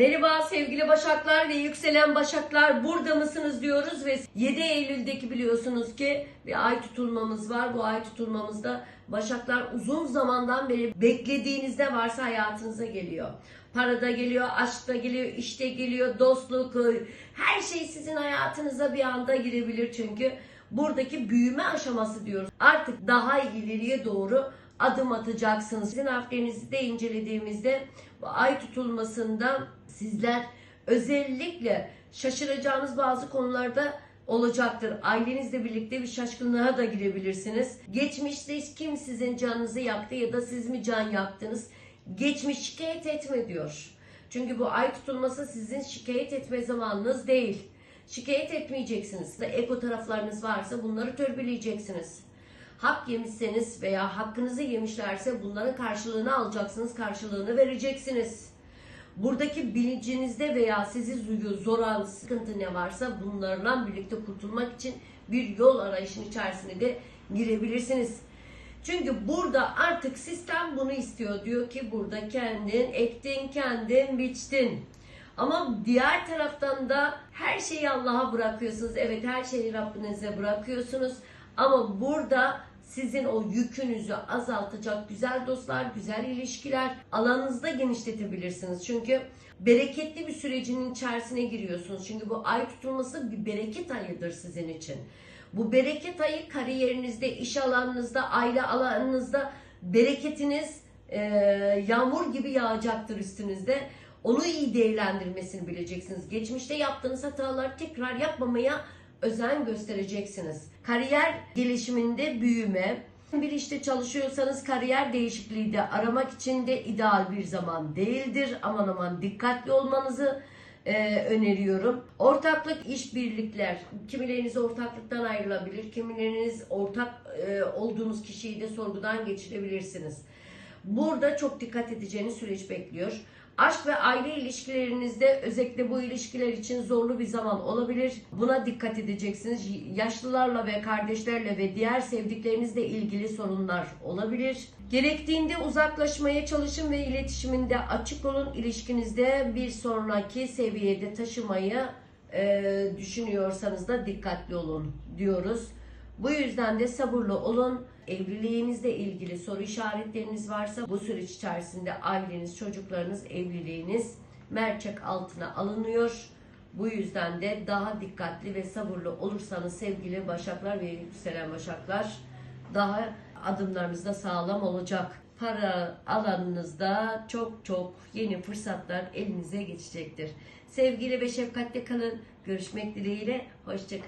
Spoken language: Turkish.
Merhaba sevgili Başaklar ve yükselen Başaklar burada mısınız diyoruz ve 7 Eylül'deki biliyorsunuz ki bir ay tutulmamız var. Bu ay tutulmamızda Başaklar uzun zamandan beri beklediğinizde varsa hayatınıza geliyor. Parada geliyor, aşkta geliyor, işte geliyor, dostluk, her şey sizin hayatınıza bir anda girebilir çünkü buradaki büyüme aşaması diyoruz. Artık daha ileriye doğru adım atacaksınız. Sizin harflerinizi de incelediğimizde bu ay tutulmasında sizler özellikle şaşıracağınız bazı konularda olacaktır. Ailenizle birlikte bir şaşkınlığa da girebilirsiniz. Geçmişte kim sizin canınızı yaktı ya da siz mi can yaktınız? Geçmiş şikayet etme diyor. Çünkü bu ay tutulması sizin şikayet etme zamanınız değil. Şikayet etmeyeceksiniz. Eko taraflarınız varsa bunları törbeleyeceksiniz hak yemişseniz veya hakkınızı yemişlerse bunların karşılığını alacaksınız, karşılığını vereceksiniz. Buradaki bilincinizde veya sizi zoran sıkıntı ne varsa bunlarla birlikte kurtulmak için bir yol arayışın içerisine de girebilirsiniz. Çünkü burada artık sistem bunu istiyor. Diyor ki burada kendin ektin, kendin biçtin. Ama diğer taraftan da her şeyi Allah'a bırakıyorsunuz. Evet her şeyi Rabbinize bırakıyorsunuz. Ama burada sizin o yükünüzü azaltacak güzel dostlar, güzel ilişkiler alanınızda genişletebilirsiniz. Çünkü bereketli bir sürecin içerisine giriyorsunuz. Çünkü bu ay tutulması bir bereket ayıdır sizin için. Bu bereket ayı kariyerinizde, iş alanınızda, aile alanınızda bereketiniz e, yağmur gibi yağacaktır üstünüzde. Onu iyi değerlendirmesini bileceksiniz. Geçmişte yaptığınız hatalar tekrar yapmamaya özen göstereceksiniz. Kariyer gelişiminde büyüme, bir işte çalışıyorsanız kariyer değişikliği de aramak için de ideal bir zaman değildir. Aman aman dikkatli olmanızı e, öneriyorum. Ortaklık, işbirlikler. Kimileriniz ortaklıktan ayrılabilir. Kimileriniz ortak e, olduğunuz kişiyi de sorgudan geçirebilirsiniz. Burada çok dikkat edeceğiniz süreç bekliyor. Aşk ve aile ilişkilerinizde özellikle bu ilişkiler için zorlu bir zaman olabilir. Buna dikkat edeceksiniz. Yaşlılarla ve kardeşlerle ve diğer sevdiklerinizle ilgili sorunlar olabilir. Gerektiğinde uzaklaşmaya çalışın ve iletişiminde açık olun. İlişkinizde bir sonraki seviyede taşımayı e, düşünüyorsanız da dikkatli olun diyoruz. Bu yüzden de sabırlı olun. Evliliğinizle ilgili soru işaretleriniz varsa bu süreç içerisinde aileniz, çocuklarınız, evliliğiniz mercek altına alınıyor. Bu yüzden de daha dikkatli ve sabırlı olursanız sevgili başaklar ve yükselen başaklar daha adımlarınız da sağlam olacak. Para alanınızda çok çok yeni fırsatlar elinize geçecektir. Sevgiyle ve şefkatle kalın. Görüşmek dileğiyle. Hoşçakalın.